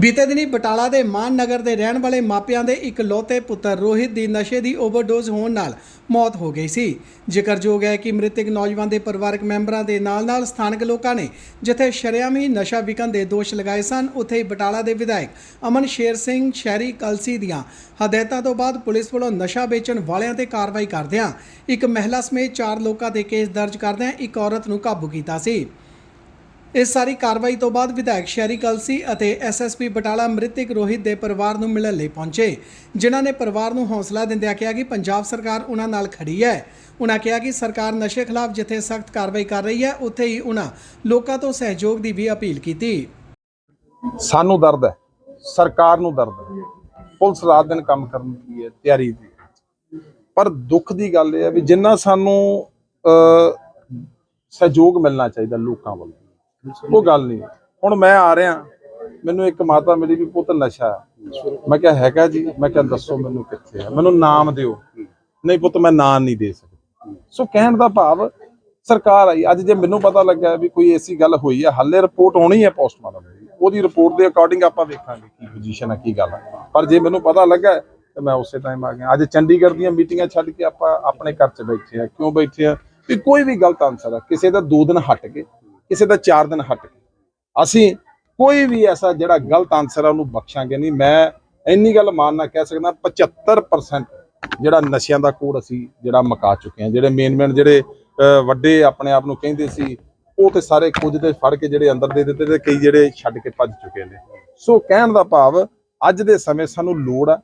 ਬੀਤੇ ਦਿਨੀ ਬਟਾਲਾ ਦੇ ਮਾਨ ਨਗਰ ਦੇ ਰਹਿਣ ਵਾਲੇ ਮਾਪਿਆਂ ਦੇ ਇੱਕ ਲੋਤੇ ਪੁੱਤਰ ਰੋਹਿਤ ਦੀ ਨਸ਼ੇ ਦੀ ਓਵਰਡੋਜ਼ ਹੋਣ ਨਾਲ ਮੌਤ ਹੋ ਗਈ ਸੀ। ਜ਼ਿਕਰਯੋਗ ਹੈ ਕਿ ਮ੍ਰਿਤਕ ਨੌਜਵਾਨ ਦੇ ਪਰਿਵਾਰਕ ਮੈਂਬਰਾਂ ਦੇ ਨਾਲ-ਨਾਲ ਸਥਾਨਕ ਲੋਕਾਂ ਨੇ ਜਿੱਥੇ ਸ਼ਰੇਆਮ ਨਸ਼ਾ ਵਿਕਣ ਦੇ ਦੋਸ਼ ਲਗਾਏ ਸਨ, ਉੱਥੇ ਹੀ ਬਟਾਲਾ ਦੇ ਵਿਧਾਇਕ ਅਮਨ ਸ਼ੇਰ ਸਿੰਘ ਸ਼ਹਿਰੀ ਕਲਸੀ ਦੀਆਂ ਹਦਾਇਤਾਂ ਤੋਂ ਬਾਅਦ ਪੁਲਿਸ ਵੱਲੋਂ ਨਸ਼ਾ ਵੇਚਣ ਵਾਲਿਆਂ ਤੇ ਕਾਰਵਾਈ ਕਰਦਿਆਂ ਇੱਕ ਮਹਿਲਾ ਸਮੇਤ ਚਾਰ ਲੋਕਾਂ ਤੇ ਕੇਸ ਦਰਜ ਕਰਦਿਆਂ ਇੱਕ ਔਰਤ ਨੂੰ ਕਾਬੂ ਕੀਤਾ ਸੀ। ਇਸ ਸਾਰੀ ਕਾਰਵਾਈ ਤੋਂ ਬਾਅਦ ਵਿਧਾਇਕ ਸ਼ਹਿਰੀ ਕਲਸੀ ਅਤੇ ਐਸਐਸਪੀ ਬਟਾਲਾ ਮ੍ਰਿਤਕ ਰੋਹਿਤ ਦੇ ਪਰਿਵਾਰ ਨੂੰ ਮਿਲਣ ਲਈ ਪਹੁੰਚੇ, ਜਿਨ੍ਹਾਂ ਨੇ ਪਰਿਵਾਰ ਨੂੰ ਹੌਸਲਾ ਦਿੰਦਿਆਂ ਕਿਹਾ ਕਿ ਪੰਜਾਬ ਸਰਕਾਰ ਉਹਨਾਂ ਨਾਲ ਖੜੀ ਹੈ। ਉਹਨਾਂ ਕਿਹਾ ਕਿ ਸਰਕਾਰ ਨਸ਼ੇ ਖਿਲਾਫ ਜਿੱਥੇ ਸਖਤ ਕਾਰਵਾਈ ਕਰ ਰਹੀ ਹੈ, ਉੱਥੇ ਹੀ ਉਹਨਾਂ ਲੋਕਾਂ ਤੋਂ ਸਹਿਯੋਗ ਦੀ ਵੀ ਅਪੀਲ ਕੀਤੀ। ਸਾਨੂੰ ਦਰਦ ਹੈ। ਸਰਕਾਰ ਨੂੰ ਦਰਦ ਹੈ। ਪੁਲਿਸ ਰਾਤ ਦਿਨ ਕੰਮ ਕਰਨ ਦੀ ਹੈ, ਤਿਆਰੀ ਦੀ ਪਰ ਦੁੱਖ ਦੀ ਗੱਲ ਇਹ ਹੈ ਵੀ ਜਿੰਨਾ ਸਾਨੂੰ ਸਹਿਯੋਗ ਮਿਲਣਾ ਚਾਹੀਦਾ ਲੋਕਾਂ ਵੱਲੋਂ ਉਹ ਗੱਲ ਨਹੀਂ। ਹੁਣ ਮੈਂ ਆ ਰਿਹਾ, ਮੈਨੂੰ ਇੱਕ ਮਾਤਾ ਮਿਲੀ ਵੀ ਪੁੱਤ ਨਸ਼ਾ ਮੈਂ ਕਿਹਾ, ਹੈਗਾ ਜੀ। ਮੈਂ ਕਿਹਾ, ਦੱਸੋ ਮੈਨੂੰ ਕਿੱਥੇ ਹੈ? ਮੈਨੂੰ ਨਾਮ ਦਿਓ। ਨਹੀਂ ਪੁੱਤ, ਮੈਂ ਨਾਂ ਨਹੀਂ ਦੇ ਸਕਦਾ। ਸੋ ਕਹਿਣ ਦਾ ਭਾਵ ਸਰਕਾਰ ਆਈ। ਅੱਜ ਜੇ ਮੈਨੂੰ ਪਤਾ ਲੱਗਾ ਵੀ ਕੋਈ ਐਸੀ ਗੱਲ ਹੋਈ ਹੈ, ਹੱਲੇ ਰਿਪੋਰਟ ਹੋਣੀ ਹੈ ਪੋਸਟਮਾਰਟਮ ਦੀ। ਉਹਦੀ ਰਿਪੋਰਟ ਦੇ ਅਕੋਰਡਿੰਗ ਆਪਾਂ ਵੇਖਾਂਗੇ ਕੀ ਪੋਜੀਸ਼ਨ ਹੈ, ਕੀ ਗੱਲ ਹੈ। ਪਰ ਜੇ ਮੈਨੂੰ ਪਤਾ ਲੱਗਾ, ਤੇ ਮੈਂ ਉਸੇ ਟਾਈਮ ਆ ਗਿਆ। ਅੱਜ ਚੰਡੀਗੜ੍ਹ ਦੀਆਂ ਮੀਟਿੰਗਾਂ ਛੱਡ ਕੇ ਆਪਾਂ ਆਪਣੇ ਘਰ 'ਚ ਬੈਠੇ ਆ ਕਿਉਂ ਬੈਠੇ ਆ ਵੀ ਕੋਈ ਵੀ ਗਲਤ ਆਨਸਰ ਆ ਕਿਸੇ ਦਾ ਦੋ ਦਿਨ ਹਟ ਕੇ ਕਿਸੇ ਦਾ 4 ਦਿਨ ਹਟ ਕੇ ਅਸੀਂ ਕੋਈ ਵੀ ਐਸਾ ਜਿਹੜਾ ਗਲਤ ਆਨਸਰ ਆ, ਉਹਨੂੰ ਬਖਸ਼ਾਂਗੇ ਨਹੀਂ। ਮੈਂ ਇੰਨੀ ਗੱਲ ਮਾਨਣਾ ਕਹਿ ਸਕਦਾ 75% ਜਿਹੜਾ ਨਸ਼ਿਆਂ ਦਾ ਕੋੜ ਅਸੀਂ ਜਿਹੜਾ ਮਕਾ ਚੁੱਕੇ ਹਾਂ। ਜਿਹੜੇ ਮੇਨ ਮੇਨ ਜਿਹੜੇ ਵੱਡੇ ਆਪਣੇ ਆਪ ਨੂੰ ਕਹਿੰਦੇ ਸੀ, ਉਹ ਤੇ ਸਾਰੇ ਕੁਝ ਦੇ ਫੜ ਕੇ ਜਿਹੜੇ ਅੰਦਰ ਦੇ ਦਿੱਤੇ ਤੇ ਕਈ ਜਿਹੜੇ ਛੱਡ ਕੇ ਭੱਜ ਚੁੱਕੇ ਨੇ। ਸੋ ਕਹਿਣ ਦਾ ਭਾਵ, ਅੱਜ ਦੇ ਸਮੇਂ ਸਾਨੂੰ ਲੋੜ ਹੈ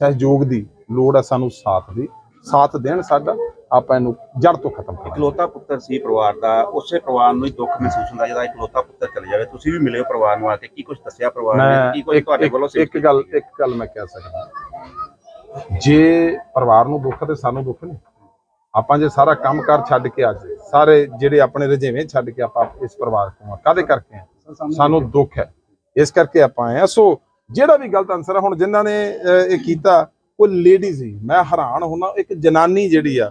ਸਹਿਯੋਗ ਦੀ, ਲੋੜ ਹੈ ਸਾਨੂੰ ਸਾਥ ਦੀ। ਸਾਥ ਦੇਣ ਸਾਡਾ ਆਪਾਂ ਇਹਨੂੰ ਜੜ ਤੋਂ ਖਤਮ ਕਰਾਂਗੇ ਇਕਲੌਤਾ ਪੁੱਤਰ ਸੀ ਪਰਿਵਾਰ ਦਾ ਉਸੇ ਪਰਿਵਾਰ ਨੂੰ ਹੀ ਦੁੱਖ ਮਹਿਸੂਸ ਹੁੰਦਾ ਜਦੋਂ ਇਕਲੌਤਾ ਪੁੱਤਰ ਚਲੇ ਜਾਵੇ। ਤੁਸੀਂ ਵੀ ਮਿਲੇ ਹੋ ਪਰਿਵਾਰ ਨੂੰ ਆ ਕੇ ਕੀ ਕੁਝ ਦੱਸਿਆ ਪਰਿਵਾਰ ਨੇ? ਕੀ ਕੁਝ ਤੁਹਾਡੇ ਵੱਲੋਂ ਇੱਕ- ਇੱਕ ਗੱਲ ਇੱਕ ਗੱਲ ਮੈਂ ਕਹਿ ਸਕਦਾ ਜੇ ਪਰਿਵਾਰ ਨੂੰ ਦੁੱਖ ਹੈ ਤੇ ਸਾਨੂੰ ਦੁੱਖ ਨਹੀਂ ਆਪਾਂ ਜੇ ਸਾਰਾ ਕੰਮਕਾਰ ਛੱਡ ਕੇ ਅੱਜ ਸਾਰੇ ਜਿਹੜੇ ਆਪਣੇ ਰਜੇਵੇਂ ਛੱਡ ਕੇ ਆਪਾਂ ਇਸ ਪਰਿਵਾਰ ਤੋਂ ਆ ਕਾਦੇ ਕਰਕੇ ਆ? ਸਾਨੂੰ ਦੁੱਖ ਹੈ। ਇਸ ਕਰਕੇ ਆਪਾਂ ਆਏ ਆ ਸੋ ਜਿਹੜਾ ਵੀ ਗਲਤ ਆਨਸਰ ਹੈ ਹੁਣ ਜਿਨ੍ਹਾਂ ਨੇ ਇਹ ਕੀਤਾ ਉਹ ਲੇਡੀ ਸੀ ਮੈਂ ਹੈਰਾਨ ਹੁਣਾ ਇੱਕ ਜਨਾਨੀ ਜਿਹੜੀ ਆ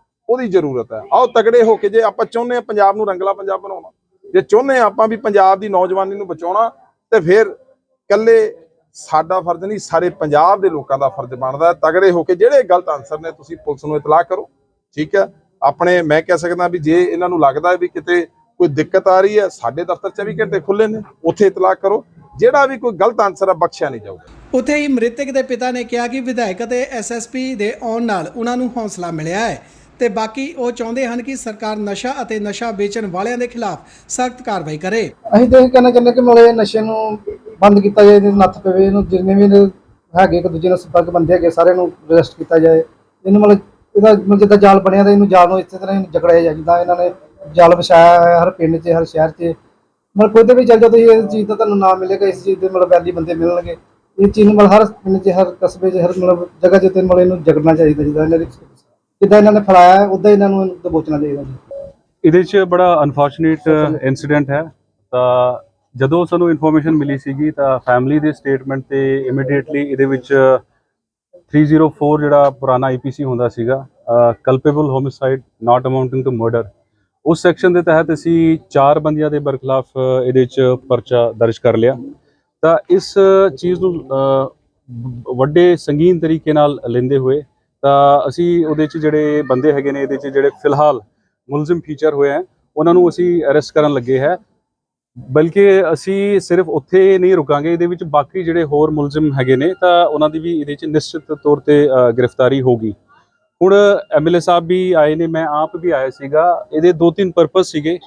ਉਹਦੀ ਜ਼ਰੂਰਤ ਹੈ। ਆਓ ਤਗੜੇ ਹੋ ਕੇ ਜੇ ਆਪਾਂ ਚਾਹੁੰਦੇ ਆ ਪੰਜਾਬ ਨੂੰ ਰੰਗਲਾ ਪੰਜਾਬ ਬਣਾਉਣਾ, ਜੇ ਚਾਹੁੰਦੇ ਆ ਆਪਾਂ ਵੀ ਪੰਜਾਬ ਦੀ ਨੌਜਵਾਨੀ ਨੂੰ ਬਚਾਉਣਾ, ਤੇ ਫਿਰ ਕੱਲੇ ਸਾਡਾ ਫਰਜ਼ ਨਹੀਂ, ਸਾਰੇ ਪੰਜਾਬ ਦੇ ਲੋਕਾਂ ਦਾ ਫਰਜ਼ ਬਣਦਾ ਤਗੜੇ ਹੋ ਕੇ ਜਿਹੜੇ ਗਲਤ ਆਨਸਰ ਨੇ ਤੁਸੀਂ ਪੁਲਿਸ ਨੂੰ ਇਤਲਾਹ ਕਰੋ, ਠੀਕ ਹੈ? ਆਪਣੇ ਮੈਂ ਕਹਿ ਸਕਦਾ ਵੀ ਜੇ ਇਹਨਾਂ ਨੂੰ ਲੱਗਦਾ ਵੀ ਕਿਤੇ ਕੋਈ ਦਿੱਕਤ ਆ ਰਹੀ ਹੈ, ਸਾਡੇ ਦਫ਼ਤਰ 24 ਘੰਟੇ ਖੁੱਲੇ ਨੇ, ਉੱਥੇ ਇਤਲਾਹ ਕਰੋ। ਜਿਹੜਾ ਵੀ ਕੋਈ ਗਲਤ ਆਨਸਰ ਹੈ ਬਖਸ਼ਿਆ ਨਹੀਂ ਜਾਊਗਾ। ਉੱਥੇ ਹੀ ਮ੍ਰਿਤਕ ਦੇ ਪਿਤਾ ਨੇ ਕਿਹਾ ਕਿ ਵਿਧਾਇਕ ਅਤੇ ਐਸਐਸਪੀ ਦੇ ਆਉਣ ਨਾਲ ਉਹਨਾਂ ਨੂੰ ਹੌਸਲਾ ਮਿਲਿਆ ਹੈ। ਤੇ ਬਾਕੀ ਉਹ ਚਾਹੁੰਦੇ ਹਨ ਕਿ ਸਰਕਾਰ ਨਸ਼ਾ ਅਤੇ ਨਸ਼ਾ ਵੇਚਣ ਵਾਲਿਆਂ ਦੇ ਖਿਲਾਫ ਸਖਤ ਕਾਰਵਾਈ ਕਰੇ। ਅਸੀਂ ਤਾਂ ਇਹ ਕਹਿਣਾ ਚਾਹੁੰਦੇ ਕਿ ਮਲੇ ਨਸ਼ੇ ਨੂੰ ਬੰਦ ਕੀਤਾ ਜਾਏ ਇਹਨੂੰ ਨੱਥ ਪਵੇ, ਇਹਨੂੰ ਜਿੰਨੇ ਵੀ ਹੈਗੇ, ਇੱਕ ਦੂਜੇ ਨਾਲ ਸੰਪਰਕ ਬੰਦੇ ਹੈਗੇ, ਸਾਰਿਆਂ ਨੂੰ ਅਰੈਸਟ ਕੀਤਾ ਜਾਏ। ਇਹਨੂੰ ਮਤਲਬ ਇਹਦਾ ਮਤਲਬ ਜਿੱਦਾਂ ਜਾਲ ਬਣਿਆ ਤਾਂ ਇਹਨੂੰ ਜਾਲ ਨੂੰ ਇਸੇ ਤਰ੍ਹਾਂ ਹੀ ਜਕੜਿਆ ਜਾਏ, ਜਿੱਦਾਂ ਇਹਨਾਂ ਨੇ ਜਾਲ ਵਿਛਾਇਆ ਹੈ ਹਰ ਪਿੰਡ 'ਚ, ਹਰ ਸ਼ਹਿਰ 'ਚ। ਮਤਲਬ ਕੋਈ ਤੇ ਵੀ ਚੱਲ ਜਾਓ, ਤੁਸੀਂ ਇਸ ਚੀਜ਼ ਦਾ ਤੁਹਾਨੂੰ ਨਾਮ ਮਿਲੇਗਾ, ਇਸ ਚੀਜ਼ ਦੇ ਮਤਲਬ ਵੈਲੀ ਬੰਦੇ ਮਿਲਣਗੇ। ਇਹ ਚੀਜ਼ ਨੂੰ ਮਤਲਬ ਹਰ ਪਿੰਡ 'ਚ, ਹਰ ਕਸਬੇ 'ਚ, ਹਰ ਮਤਲਬ ਜਗ੍ਹਾ 'ਚ ਤੇ ਮਤਲਬ ਇਹਨੂੰ ਜਕੜਨਾ ਚਾਹੀਦਾ, ਜਿੱਦਾਂ ਇਹਨਾਂ ਦੀ ਜਿੱਦਾਂ ਇਹਨਾਂ ਨੇ ਫੜਾਇਆ ਹੈ, ਉੱਦਾਂ ਇਹਨਾਂ ਨੂੰ ਦਬੋਚਣਾ ਚਾਹੀਦਾ ਜੀ। ਇਹਦੇ 'ਚ ਬੜਾ ਅਨਫੋਰਚੂਨੇਟ ਇਨਸੀਡੈਂਟ ਹੈ। ਤਾਂ ਜਦੋਂ ਸਾਨੂੰ ਇਨਫੋਰਮੇਸ਼ਨ ਮਿਲੀ ਸੀਗੀ ਤਾਂ ਫੈਮਿਲੀ ਦੇ ਸਟੇਟਮੈਂਟ ਤੇ ਇਮੀਡੀਏਟਲੀ ਇਹਦੇ ਵਿੱਚ 304 ਜਿਹੜਾ ਪੁਰਾਣਾ ਆਈਪੀਸੀ ਹੁੰਦਾ ਸੀਗਾ culpable homicide not amounting to murder ਉਸ ਸੈਕਸ਼ਨ ਦੇ ਤਹਿਤ ਅਸੀਂ ਚਾਰ ਬੰਦਿਆਂ ਦੇ ਬਰਖਲਾਫ ਇਹਦੇ 'ਚ ਪਰਚਾ ਦਰਜ ਕਰ ਲਿਆ। ਤਾਂ ਇਸ ਚੀਜ਼ ਨੂੰ ਵੱਡੇ ਸੰਗੀਨ ਤਰੀਕੇ ਨਾਲ ਲੈਂਦੇ ਹੋਏ ਤਾਂ ਅਸੀਂ ਉਹਦੇ 'ਚ ਜਿਹੜੇ ਬੰਦੇ ਹੈਗੇ ਨੇ ਇਹਦੇ 'ਚ ਜਿਹੜੇ ਫਿਲਹਾਲ ਮੁਲਜ਼ਮ ਫੀਚਰ ਹੋਏ ਹੈ ਉਹਨਾਂ ਨੂੰ ਅਸੀਂ ਅਰੈਸਟ ਕਰਨ ਲੱਗੇ ਹੈ। ਬਲਕਿ ਅਸੀਂ ਸਿਰਫ ਉੱਥੇ ਨਹੀਂ ਰੁਕਾਂਗੇ ਇਹਦੇ ਵਿੱਚ ਬਾਕੀ ਜਿਹੜੇ ਹੋਰ ਮੁਲਜ਼ਮ ਹੈਗੇ ਨੇ ਤਾਂ ਉਹਨਾਂ ਦੀ ਵੀ ਇਹਦੇ 'ਚ ਨਿਸ਼ਚਿਤ ਤੌਰ ਤੇ ਅ, ਗ੍ਰਿਫਤਾਰੀ ਹੋਗੀ ਹੁਣ ਐਮਐਲਏ ਸਾਹਿਬ ਵੀ ਆਏ ਨੇ ਮੈਂ ਆਪ ਵੀ ਆਇਆ ਸੀਗਾ। ਇਹਦੇ ਦੋ ਤਿੰਨ ਪਰਪਸ ਸੀਗੇ।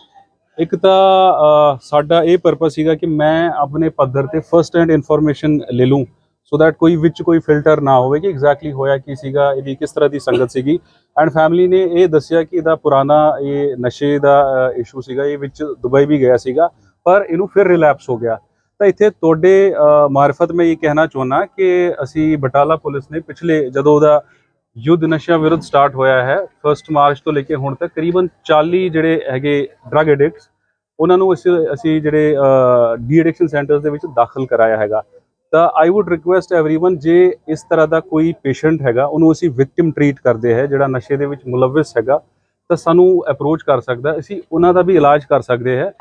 ਇੱਕ ਤਾਂ ਸਾਡਾ ਇਹ ਪਰਪਸ ਸੀਗਾ ਕਿ ਮੈਂ ਆਪਣੇ ਪੱਧਰ ਤੇ ਫਰਸਟ ਹੈਂਡ ਇਨਫੋਰਮੇਸ਼ਨ ਲੈ ਲੂੰ ਸੋ ਦੈਟ ਕੋਈ ਵਿੱਚ ਕੋਈ ਫਿਲਟਰ ਨਾ ਹੋਵੇ ਕਿ ਐਗਜ਼ੈਕਟਲੀ ਹੋਇਆ ਕੀ ਸੀਗਾ, ਇਹਦੀ ਕਿਸ ਤਰ੍ਹਾਂ ਦੀ ਸੰਗਤ ਸੀਗੀ। ਐਂਡ ਫੈਮਿਲੀ ਨੇ ਇਹ ਦੱਸਿਆ ਕਿ ਇਹਦਾ ਪੁਰਾਣਾ ਇਹ ਨਸ਼ੇ ਦਾ ਇਸ਼ੂ ਸੀਗਾ, ਇਹ ਵਿੱਚ ਦੁਬਈ ਵੀ ਗਿਆ ਸੀਗਾ, ਪਰ ਇਹਨੂੰ ਫਿਰ ਰਿਲੈਪਸ ਹੋ ਗਿਆ। ਤਾਂ ਇੱਥੇ ਤੁਹਾਡੇ ਮਾਰਫਤ ਮੈਂ ਇਹ ਕਹਿਣਾ ਚਾਹੁੰਦਾ ਕਿ ਅਸੀਂ ਬਟਾਲਾ ਪੁਲਿਸ ਨੇ ਪਿਛਲੇ ਜਦੋਂ ਉਹਦਾ ਯੁੱਧ ਨਸ਼ਿਆਂ ਵਿਰੁੱਧ ਸਟਾਰਟ ਹੋਇਆ ਹੈ 1 ਮਾਰਚ ਤੋਂ ਲੈ ਕੇ ਹੁਣ ਤੱਕ ਕਰੀਬਨ 40 ਜਿਹੜੇ ਹੈਗੇ ਡਰੱਗ ਐਡਿਕਟਸ ਉਹਨਾਂ ਨੂੰ ਅਸੀਂ ਅਸੀਂ ਜਿਹੜੇ ਡੀ ਐਡਿਕਸ਼ਨ ਸੈਂਟਰਸ ਦੇ ਵਿੱਚ ਦਾਖਲ ਕਰਾਇਆ ਹੈਗਾ। ਤਾਂ ਆਈ ਊਡ ਰਿਕੁਐਸਟ एवरीवन ਜੇ ਇਸ ਤਰ੍ਹਾਂ ਦਾ ਕੋਈ ਪੇਸ਼ੈਂਟ ਹੈਗਾ ਉਹਨੂੰ ਅਸੀਂ ਵਿਕਟਿਮ ਟਰੀਟ ਕਰਦੇ ਹੈ ਜਿਹੜਾ ਨਸ਼ੇ ਦੇ ਵਿੱਚ ਮੁਲਵਿਸ ਹੈਗਾ ਤਾਂ ਸਾਨੂੰ ਅਪਰੋਚ ਕਰ ਸਕਦਾ ਅਸੀਂ ਉਹਨਾਂ ਦਾ ਵੀ ਇਲਾਜ ਕਰ ਸਕਦੇ ਹੈ